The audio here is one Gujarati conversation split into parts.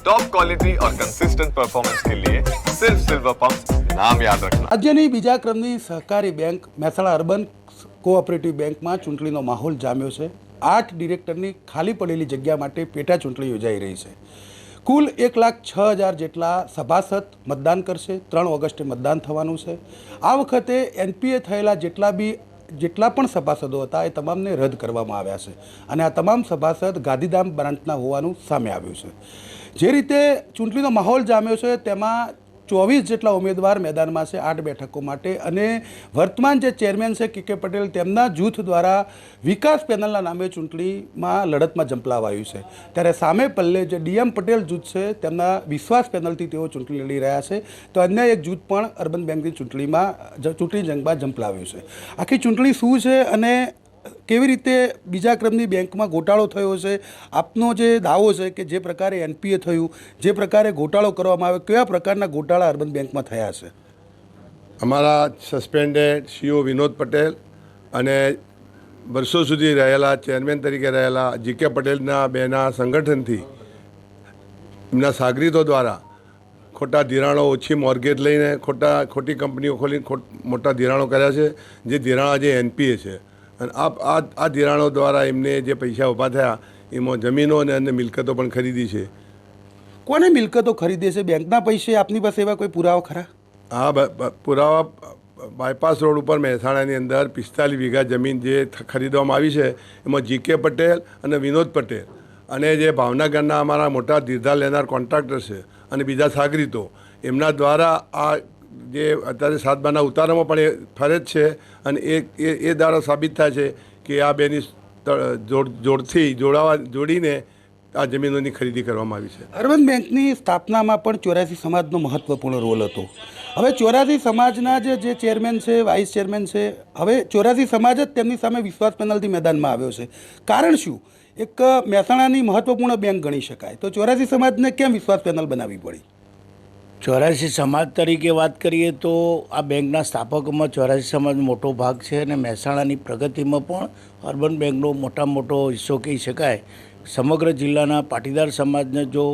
टॉप क्वालिटी और कंसिस्टेंट परफॉर्मेंस के लिए सिर्फ सिल्वर पंप नाम याद रखना રાજ્યની બીજા ક્રમની સહકારી બેંક મહેસાણા અર્બન કોઓપરેટિવ બેંકમાં ચૂંટણીનો માહોલ જામ્યો છે આઠ ડિરેક્ટરની ખાલી પડેલી જગ્યા માટે પેટા ચૂંટણી યોજાઈ રહી છે કુલ એક લાખ છ હજાર જેટલા સભાસદ મતદાન કરશે ત્રણ ઓગસ્ટે મતદાન થવાનું છે આ વખતે એનપીએ થયેલા જેટલા બી જેટલા પણ સભાસદો હતા એ તમામને રદ કરવામાં આવ્યા છે અને આ તમામ સભાસદ ગાંધીધામ બ્રાન્ચના હોવાનું સામે આવ્યું છે જે રીતે ચૂંટણીનો માહોલ જામ્યો છે, તેમાં ચોવીસ જેટલા ઉમેદવાર મેદાનમાં છે આઠ બેઠકો માટે. અને વર્તમાન જે ચેરમેન છે કે કે પટેલ, તેમના જૂથ દ્વારા વિકાસ પેનલના નામે ચૂંટણીમાં લડતમાં ઝંપલાવાયું છે. ત્યારે સામે પલ્લે જે ડીએમ પટેલ જૂથ છે, તેમના વિશ્વાસ પેનલથી તેઓ ચૂંટણી લડી રહ્યા છે. તો અન્ય એક જૂથ પણ અર્બન બેંકની ચૂંટણીમાં, ચૂંટણી જંગમાં ઝંપલાવ્યું છે. આખી ચૂંટણી શું છે અને કેવી રીતે બીજા ક્રમની બેંકમાં ગોટાળો થયો છે? આપનો જે દાવો છે કે જે પ્રકારે એનપીએ થયું, જે પ્રકારે ગોટાળો કરવામાં આવ્યો કેવા પ્રકારના ગોટાળા અર્બન બેંકમાં થયા છે? અમારા સસ્પેન્ડેડ સીઓ વિનોદ પટેલ અને વર્ષો સુધી રહેલા ચેરમેન તરીકે રહેલા જીકે પટેલના બેના સંગઠનથી, એમના સાગરીતો દ્વારા ખોટા ધિરાણો ઓછી મોર્ગેજ લઈને ખોટા, ખોટી કંપનીઓ ખોલીને ખોટ, મોટા ધિરાણો કર્યા છે. જે ધિરાણ આજે એનપીએ છે. અને આ આ આ ધિરાણો દ્વારા એમને જે પૈસા ઊભા થયા એમાં જમીનો અને અન્ય મિલકતો પણ ખરીદી છે. કોને મિલકતો ખરીદે છે? બેંકના પૈસે આપની પાસે એવા કોઈ પુરાવા ખરા? હા પુરાવા બાયપાસ રોડ ઉપર મહેસાણાની અંદર પિસ્તાલીસ વીઘા જમીન જે ખરીદવામાં આવી છે એમાં જીકે પટેલ અને વિનોદ પટેલ. અને જે ભાવનગરના અમારા મોટા ધીરધાર લેનાર કોન્ટ્રાક્ટર છે અને બીજા સાગરીતો એમના દ્વારા આ જે અત્યારે સાતબાના ઉતારામાં પણ એ ફરજ છે અને એ એ એ દ્વારા સાબિત થાય છે કે આ બેની જોડ, જોડથી જોડાવા, જોડીને આ જમીનોની ખરીદી કરવામાં આવી છે. અર્બન બેંકની સ્થાપનામાં પણ ચોર્યાસી સમાજનો મહત્વપૂર્ણ રોલ હતો. હવે ચોર્યાસી સમાજના જે જે ચેરમેન છે, વાઇસ ચેરમેન છે, હવે ચોર્યાસી સમાજ જ તેમની સામે વિશ્વાસ પેનલથી મેદાનમાં આવ્યો છે. કારણ શું? એક મહેસાણાની મહત્વપૂર્ણ બેંક ગણી શકાય. તો ચોર્યાસી સમાજને કેમ વિશ્વાસ પેનલ બનાવવી પડી? ચોરાસી સમાજ તરીકે વાત કરીએ તો આ બેંકના સ્થાપકોમાં ચોરાસી સમાજ મોટો ભાગ છે અને મહેસાણાની પ્રગતિમાં પણ અર્બન બેંકનો મોટા મોટો હિસ્સો કહી શકાય. સમગ્ર જિલ્લાના પાટીદાર સમાજને જો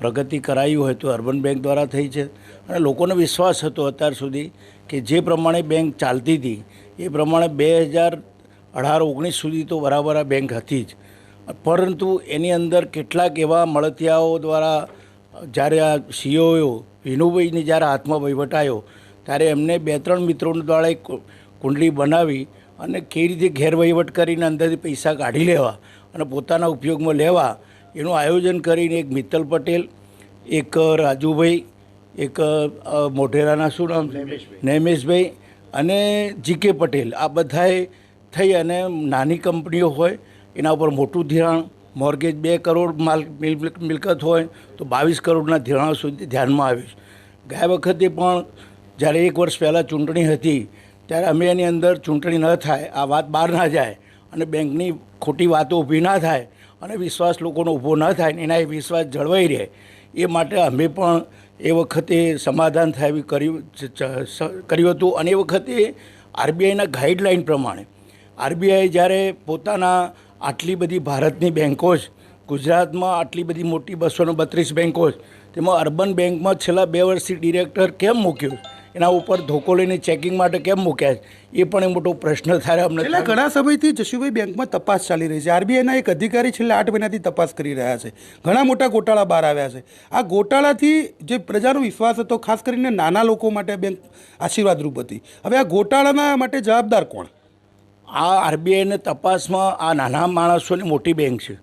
પ્રગતિ કરાવી હોય તો અર્બન બેંક દ્વારા થઈ છે. અને લોકોને વિશ્વાસ હતો અત્યાર સુધી કે જે પ્રમાણે બેંક ચાલતી હતી, એ પ્રમાણે બે હજાર અઢાર ઓગણીસ સુધી તો બરાબર આ બેંક હતી જ. પરંતુ એની અંદર કેટલાક એવા મળતિયાઓ દ્વારા જ્યારે આ સીઓઓ વિનુભાઈની જ્યારે હાથમાં વહીવટ આવ્યો ત્યારે એમને બે ત્રણ મિત્રો દ્વારા એક કુંડલી બનાવી અને કેવી રીતે ગેરવહીવટ કરીને અંદરથી પૈસા કાઢી લેવા અને પોતાના ઉપયોગમાં લેવા એનું આયોજન કરીને એક મિત્તલ પટેલ એક રાજુભાઈ એક મોઢેરાના શું નામ? નૈમેશભાઈ અને જીકે પટેલ. આ બધાએ થઈ અને નાની કંપનીઓ હોય એના ઉપર મોટું ધિરાણ મોર્ગેજ બે કરોડ માલ મિલ- મિલકત હોય તો બાવીસ કરોડના ધિરાણો સુધી ધ્યાનમાં આવીશ ગયા વખતે પણ જ્યારે એક વર્ષ પહેલાં ચૂંટણી હતી, ત્યારે અમે એની અંદર ચૂંટણી ન થાય, આ વાત બહાર ના જાય અને બેંકની ખોટી વાતો ઊભી ના થાય અને વિશ્વાસ લોકોનો ઊભો ન થાય એના એ વિશ્વાસ જળવાઈ રહે. એ માટે અમે પણ એ વખતે સમાધાન થાય એવી કર્યું કર્યું હતું અને એ વખતે આરબીઆઈના ગાઈડલાઇન પ્રમાણે. આરબીઆઈ જ્યારે પોતાના આટલી બધી ભારતની બેન્કો છે ગુજરાતમાં આટલી બધી મોટી બસોનો બત્રીસ બેન્કો છે તેમાં અર્બન બેન્કમાં છેલ્લા બે વર્ષથી ડિરેક્ટર કેમ મૂક્યો એના ઉપર ધોકો લઈને ચેકિંગ માટે કેમ મૂક્યા છે? એ પણ એ મોટો પ્રશ્ન થાય અમને છેલ્લા ઘણા સમયથી જશુભાઈ બેંકમાં તપાસ ચાલી રહી છે. આરબીઆઈના એક અધિકારી છેલ્લા આઠ મહિનાથી તપાસ કરી રહ્યા છે. ઘણા મોટા ગોટાળા બહાર આવ્યા છે. આ ગોટાળાથી જે પ્રજાનો વિશ્વાસ હતો ખાસ કરીને નાના લોકો માટે બેંક આશીર્વાદરૂપ હતી. હવે આ ગોટાળાના માટે જવાબદાર કોણ? આ આરબીઆઈને તપાસમાં આ નાના માણસોની મોટી બેંક છે.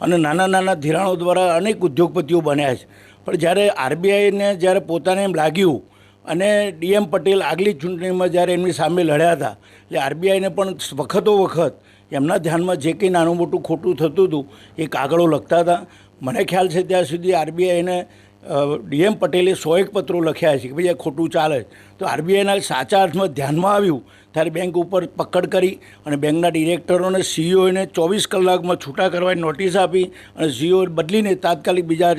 અને નાના નાના ધિરાણો દ્વારા અનેક ઉદ્યોગપતિઓ બન્યા છે. પણ જ્યારે આરબીઆઈને જ્યારે પોતાને એમ લાગ્યું અને ડીએમ પટેલ આગલી ચૂંટણીમાં જ્યારે એમની સામે લડ્યા હતા, એટલે આરબીઆઈને પણ વખતો વખત એમના ધ્યાનમાં જે કંઈ નાનું મોટું ખોટું થતું હતું, એ કાગળો લખતા હતા. મને ખ્યાલ છે ત્યાં સુધી આરબીઆઈને ડીએમ પટેલે સો એક પત્રો લખ્યા છે કે ભાઈ આ ખોટું ચાલે તો આરબીઆઈના સાચા અર્થમાં ધ્યાનમાં આવ્યું, ત્યારે બેંક ઉપર પકડ કરી અને બેંકના ડિરેક્ટરોને સીઈઓને ચોવીસ કલાકમાં છૂટા કરવાની નોટિસ આપી અને સીઈઓ બદલીને તાત્કાલિક બીજા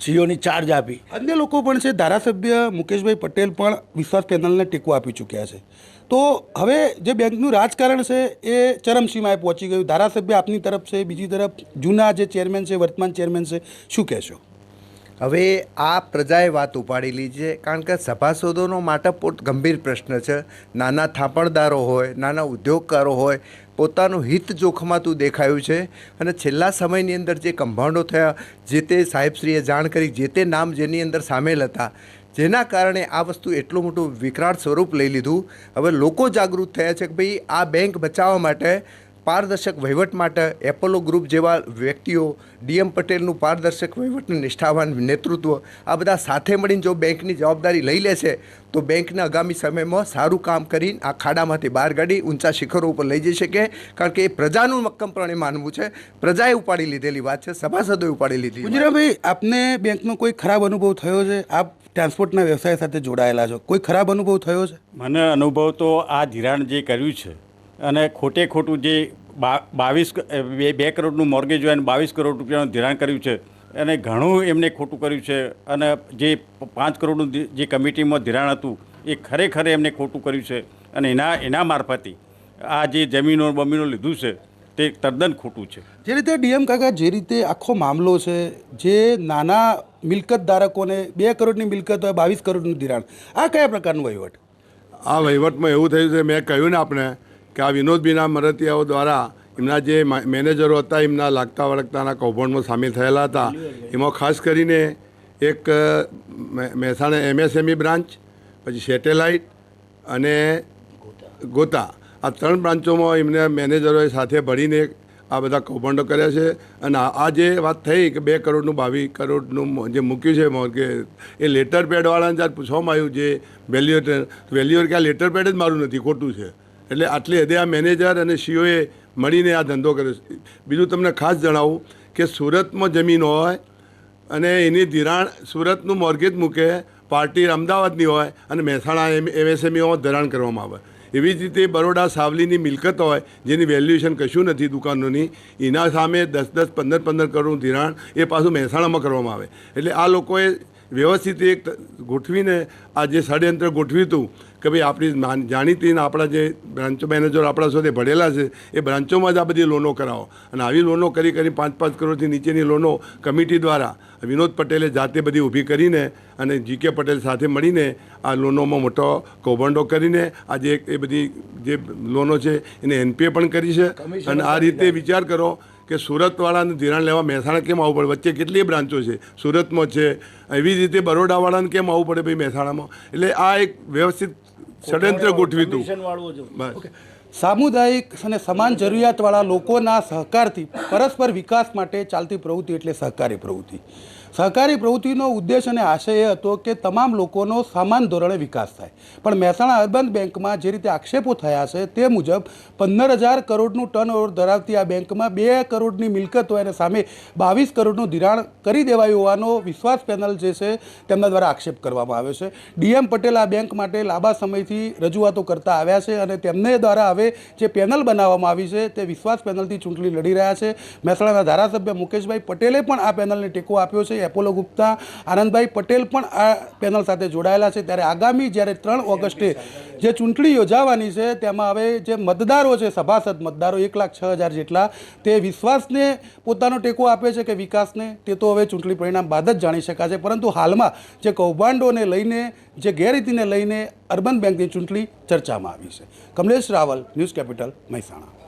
સીઓની ચાર્જ આપી. અન્ય લોકો પણ છે, ધારાસભ્ય મુકેશભાઈ પટેલ પણ વિશ્વાસ પેનલને ટેકો આપી ચૂક્યા છે. તો હવે જે બેંકનું રાજકારણ છે, એ ચરમસીમાએ પહોંચી ગયું. ધારાસભ્ય આપની તરફ છે, બીજી તરફ જૂના જે ચેરમેન છે, વર્તમાન ચેરમેન છે, શું કહેશો? હવે આ પ્રજાએ વાત ઉપાડેલી છે, કારણ કે સભાસદોનો માટે પોત ગંભીર પ્રશ્ન છે. નાના થાપણદારો હોય, નાના ઉદ્યોગકારો હોય, પોતાનું હિત જોખમાતું દેખાયું છે. અને છેલ્લા સમયની અંદર જે કંભાંડો થયા, જે તે સાહેબશ્રીએ જાણ કરી, જે તે નામ જેની અંદર સામેલ હતા, જેના કારણે આ વસ્તુ એટલું મોટું વિકરાળ સ્વરૂપ લઈ લીધું. હવે લોકો જાગૃત થયા છે કે ભાઈ આ બેંક બચાવવા માટે પારદર્શક વહીવટ માટે એપોલો ગ્રુપ જેવા વ્યક્તિઓ ડીએમ પટેલનું પારદર્શક વહીવટનું નિષ્ઠાવાન નેતૃત્વ આ બધા સાથે મળીને જો બેંકની જવાબદારી લઈ લે છે તો બેંકને આગામી સમયમાં સારું કામ કરીને આ ખાડામાંથી બહાર કાઢી ઊંચા શિખરો ઉપર લઈ જઈ શકે કારણ કે એ પ્રજાનું મક્કમપણે માનવું છે. પ્રજાએ ઉપાડી લીધેલી વાત છે સભાસદોએ ઉપાડી લીધી. ગુજરાભાઈ આપને બેંકનો કોઈ ખરાબ અનુભવ થયો છે? આપ ટ્રાન્સપોર્ટના વ્યવસાય સાથે જોડાયેલા છો. કોઈ ખરાબ અનુભવ થયો છે? મને અનુભવ તો આ ધિરાણ જે કર્યું છે અને ખોટે ખોટું જે બા- બાવીસ બે બે કરોડનું મોર્ગેજ હોય અને બાવીસ કરોડ રૂપિયાનું ધિરાણ કર્યું છે અને ઘણું એમને ખોટું કર્યું છે અને જે પાંચ કરોડનું જે કમિટીમાં ધિરાણ હતું એ ખરેખર એમને ખોટું કર્યું છે અને એના એના મારફતે આ જે જમીનો બમીનો લીધું છે તે તદ્દન ખોટું છે. જે રીતે ડીએમ કાકા જે રીતે આખો મામલો છે જે નાના મિલકત ધારકોને બે કરોડની મિલકત હોય બાવીસ કરોડનું ધિરાણ આ કયા પ્રકારનું વહીવટ? આ વહીવટમાં એવું થયું છે મેં કહ્યું ને આપણે કે આ વિનોદબીના મરતિયાઓ દ્વારા એમના જે મેનેજરો હતા, એમના લાગતા વળગતાના કૌભાંડમાં સામેલ થયેલા હતા. એમાં ખાસ કરીને એક મહેસાણા એમએસએમઈ બ્રાન્ચ, પછી સેટેલાઇટ અને ગોતા. આ ત્રણ બ્રાન્ચોમાં એમને મેનેજરોએ સાથે ભળીને આ બધા કૌભાંડો કર્યા છે. અને આ જે વાત થઈ કે બે કરોડનું બાવીસ કરોડનું જે મૂક્યું છે મોર્ગે એ લેટર પેડવાળાને જ્યારે પૂછવામાં આવ્યું, જે વેલ્યુએટર વેલ્યુઅર કે આ લેટર પેડ જ મારું નથી, ખોટું છે. એટલે આટલી હદે આ મેનેજર અને સીઓએ મળીને આ ધંધો કર્યો બીજું તમને ખાસ જણાવું કે સુરતમાં જમીન હોય અને એની ધિરાણ, સુરતનું મોર્ગેજ મૂકે, પાર્ટી અમદાવાદની હોય અને મહેસાણા એમ એમએસએમઈઓમાં ધિરાણ કરવામાં આવે. એવી જ રીતે બરોડા સાવલીની મિલકત હોય, જેની વેલ્યુએશન કશું નથી દુકાનોની, એના સામે દસ દસ, પંદર પંદર કરોડનું ધિરાણ એ પાછું મહેસાણામાં કરવામાં આવે. એટલે આ લોકોએ વ્યવસ્થિત એક ગોઠવીને આ જે ષડયંત્ર ગોઠવ્યું હતું કે ભાઈ આપણી જાણીતી આપણા જે બ્રાન્ચો મેનેજર આપણા સાથે ભણેલા છે એ બ્રાન્ચોમાં જ આ બધી લોનો કરાવો. અને આવી લોનો કરી કરી પાંચ પાંચ કરોડથી નીચેની લોનો કમિટી દ્વારા વિનોદ પટેલે જાતે બધી ઊભી કરીને અને જીકે પટેલ સાથે મળીને આ લોનોમાં મોટો કૌભાંડો કરીને આજે એક એ બધી જે લોનો છે એને એનપીએ પણ કરી છે. અને આ રીતે વિચાર કરો કે સુરતવાળાને ધિરાણ લેવા મહેસાણા કેમ આવવું પડે? વચ્ચે કેટલી બ્રાન્ચો છે? સુરતમાં છે. એવી રીતે બરોડાવાળાને કેમ આવવું પડે ભાઈ મહેસાણામાં? એટલે આ એક વ્યવસ્થિત ષડયંત્ર ગોઠવી હતું. સામુદાયિક અને સમાન જરૂરિયાતવાળા લોકોના સહકારથી પરસ્પર વિકાસ માટે ચાલતી પ્રવૃત્તિ એટલે સહકારી પ્રવૃત્તિ. સહકારી પ્રવૃત્તિનો ઉદ્દેશ અને આશય એ હતો કે તમામ લોકોનો સમાન ધોરણે વિકાસ થાય. પણ મહેસાણા અર્બન બેંકમાં જે રીતે આક્ષેપો થયા છે તે મુજબ પંદર હજાર કરોડનું ટર્નઓવર ધરાવતી આ બેંકમાં બે કરોડની મિલકત હોય અને સામે બાવીસ કરોડનું ધિરાણ કરી દેવાયું હોવાનો વિશ્વાસ પેનલ જે છે તેમના દ્વારા આક્ષેપ કરવામાં આવ્યો છે. ડીએમ પટેલ આ બેંક માટે લાંબા સમયથી રજૂઆતો કરતા આવ્યા છે અને તેમને દ્વારા હવે જે પેનલ બનાવવામાં આવી છે તે વિશ્વાસ પેનલથી ચૂંટણી લડી રહ્યા છે. મહેસાણાના ધારાસભ્ય મુકેશભાઈ પટેલે પણ આ પેનલને ટેકો આપ્યો છે. એપોલો ગુપ્તા, આનંદભાઈ પટેલ પણ આ પેનલ સાથે જોડાયેલા છે. ત્યારે આગામી જ્યારે ત્રણ ઓગસ્ટે જે ચૂંટણી યોજાવાની છે, તેમાં હવે જે મતદારો છે, સભાસદ મતદારો, એક લાખ છ હજાર જેટલા, તે વિશ્વાસને પોતાનો ટેકો આપે છે કે વિકાસને? તે તો હવે ચૂંટણી પરિણામ બાદ જ જાણી શકાશે. પરંતુ હાલમાં જે કૌભાંડોને લઈને, જે ગેરરીતિને લઈને અર્બન બેંકની ચૂંટણી ચર્ચામાં આવી છે. Kamlesh Raval, News Capital, Mehsana.